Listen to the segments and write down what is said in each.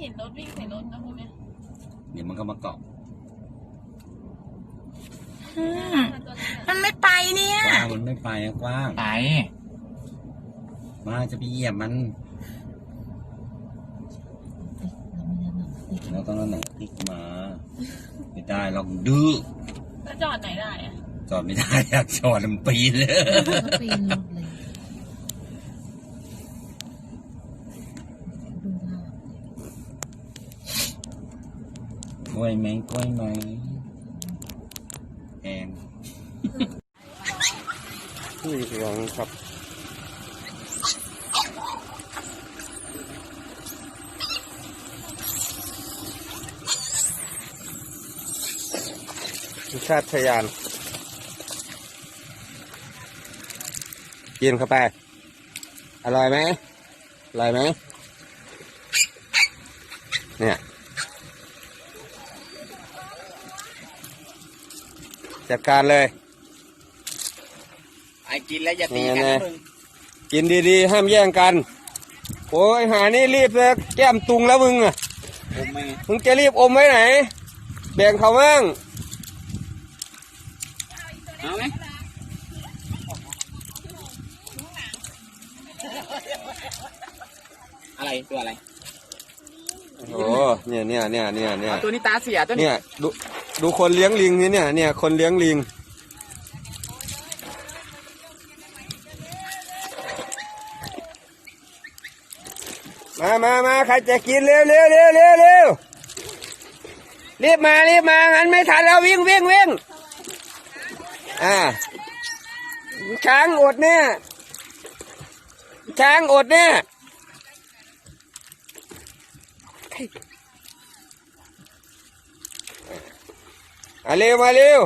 เห็นรถวิ่งใส่รถนะพวกเนี้ยเดี๋ยวมันก็มาเกาะอืมมันไม่ไปเนี่ย กว้างมันไม่ไปอะกว้างไปมาจะไปเหยียบมัน เราต้องเอาหนังติ๊กมา ไม่ได้เราดื้อแล้วจอดไหนได้อะจอดไม่ได้อยากจอดมันปีนเลยก็ปีนรถเลยดูท่าก ล้วยไหมกล้วยไหมแพงนี่ลองครับชาติชยานกินเข้าไป อร่อยไหมอร่อยไหมเนี่ย จัดการเลย ไอ้กินแล้วอย่าตีกักันนนะนะมึงกินดีๆ ห้ามแย่งกัน โอ้ยหานี่รีบเลยแก้มตุงแล้วมึงอะผมไม่มึงจะรีบอมไว้ไหน แบ่งเขามั่งเอาไหมอะไรตัวอะไร โอ้เนี่ยเนี่ยเนี่ยเนี่ยเนี่ยตัวนี้ตาเสียตัวนี้เนี่ยดู ดูคนเลี้ยงลิงนี่เนี่ยเนี่ยคนเลี้ยงลิง มามามาใครจะกินเร็วเร็วเร็วเร็วเร็วรีบมารีบมางั้นไม่ทันแล้ววิ่งวิ่งวิ่งอ่าช้างอดเนี่ยช้างอดเนี่ย อะเร็วมาเร็ว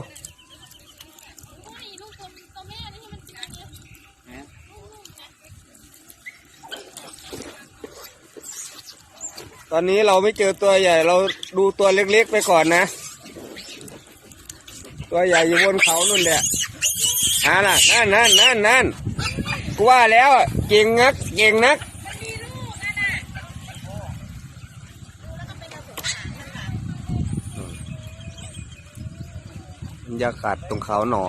ตอนนี้เราไม่เจอตัวใหญ่เราดูตัวเล็กๆไปก่อนนะ ตัวใหญ่อยู่บนเขานู่นแหละอ่าน่ะนั่นนั่นนั่นนั่นกูว่าแล้วเก่งนักเก่งนักบรร ยากาศตรงเขาหนอ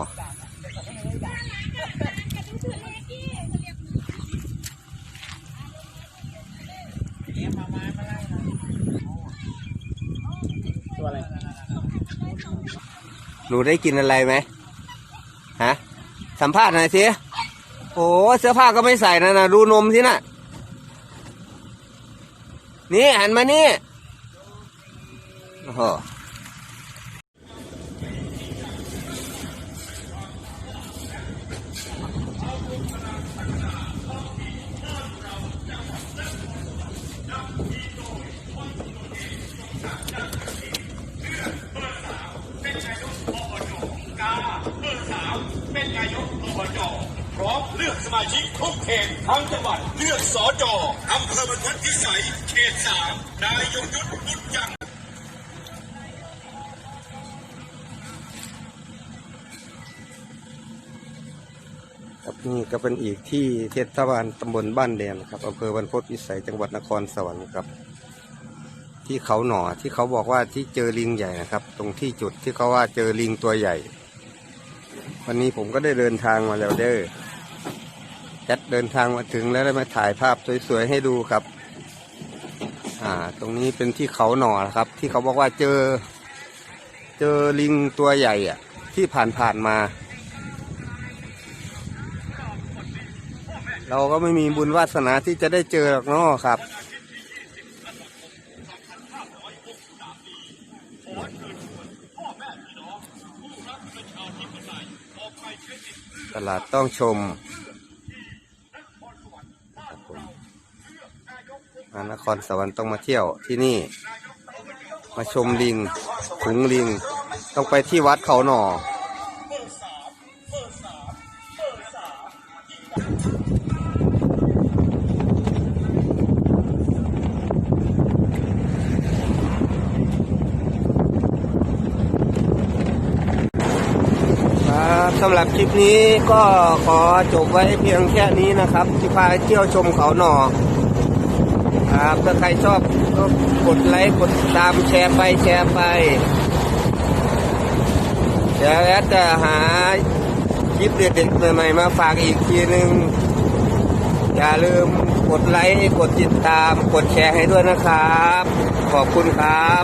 ตัวอะไรหนูได้กินอะไรไหมฮะ สัมภาษณ์หน่อยสิ โอ้เสื้อผ้าก็ไม่ใส่นะนะดูนมสินะนี่หันมานี่ โอ้โห เป็นนายกอบจพร้อ มาชิกทุกเขตทั้งจังหวัดเลือกสอจออำเภอบรรพตพิสัยเขตสามนายยงยุทธบุญยังครับนี่ก็เป็นอีกที่เทศบาลตำบลบ้านแดงครับอำเภอบรรพตวิสัยจังหวัดนครสวรรค์ครับ ที่เขาหน่อที่เขาบอกว่าที่เจอลิงใหญ่นะครับ ตรงที่จุดที่เขาว่าเจอลิงตัวใหญ่ วันนี้ผมก็ได้เดินทางมาแล้วเด้อ จัดเดินทางมาถึงแล้วได้มาถ่ายภาพสวยๆให้ดูครับ อ่า ตรงนี้เป็นที่เขาหน่อนะครับ ที่เขาบอกว่าเจอ เจอลิงตัวใหญ่อะ ที่ผ่านๆมา เราก็ไม่มีบุญวาสนาที่จะได้เจอหรอกเนาะครับตลาดต้องชมครับผม มานครสวรรค์ต้องมาเที่ยวที่นี่ มาชมลิงขุงลิง ต้องไปที่วัดเขาหน่อ ครับสำหรับคลิปนี้ก็ขอจบไว้เพียงแค่นี้นะครับที่พาเที่ยวชมเขาหน่อ ครับถ้าใครชอบก็กดไลค์กดติดตามแชร์ไปแชร์ไปเดี๋ยวแอดจะหาคลิปเด็ดๆใหม่ๆมาฝากอีกทีนึง อย่าลืมกดไลค์กดติดตาม กดแชร์ให้ด้วยนะครับ ขอบคุณครับ